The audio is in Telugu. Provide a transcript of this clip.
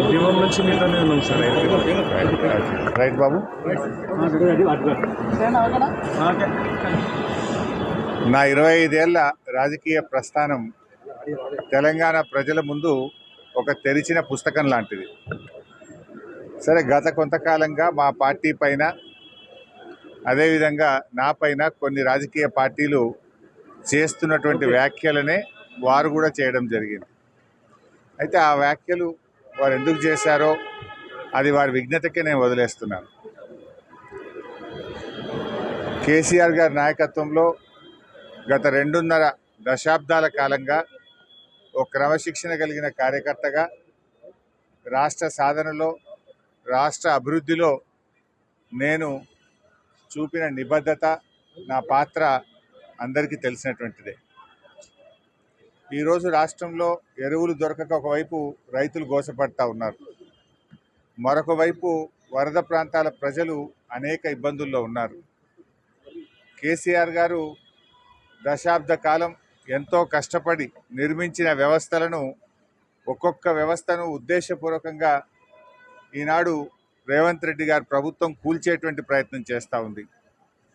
ఉద్యమం నుంచి మీతోనే ఉన్నాం సార్. రైట్ బాబు. నా ఇరవై ఐదేళ్ళ రాజకీయ ప్రస్థానం తెలంగాణ ప్రజల ముందు ఒక తెరిచిన పుస్తకం లాంటిది. సరే గత కొంతకాలంగా మా పార్టీ పైన అదేవిధంగా నా పైన కొన్ని రాజకీయ పార్టీలు చేస్తున్నటువంటి వ్యాఖ్యలనే వారు కూడా చేయడం జరిగింది. అయితే ఆ వ్యాఖ్యలు వారు ఎందుకు చేశారో అది వారి విజ్ఞతకే నేను వదిలేస్తున్నాను. కేసీఆర్ గారి నాయకత్వంలో గత రెండున్నర దశాబ్దాల కాలంగా ఒక క్రమశిక్షణ కలిగిన కార్యకర్తగా రాష్ట్ర సాధనలో రాష్ట్ర అభివృద్ధిలో నేను చూపిన నిబద్ధత నా పాత్ర అందరికీ తెలిసినటువంటిదే. ఈరోజు రాష్ట్రంలో ఎరువులు దొరకక ఒకవైపు రైతులు గోసపడతా ఉన్నారు. మరొక వైపు వరద ప్రాంతాల ప్రజలు అనేక ఇబ్బందుల్లో ఉన్నారు. కేసీఆర్ గారు దశాబ్ద కాలం ఎంతో కష్టపడి నిర్మించిన వ్యవస్థలను ఒక్కొక్క వ్యవస్థను ఉద్దేశపూర్వకంగా ఈనాడు రేవంత్ రెడ్డి గారు ప్రభుత్వం కూల్చేటువంటి ప్రయత్నం చేస్తూ ఉంది.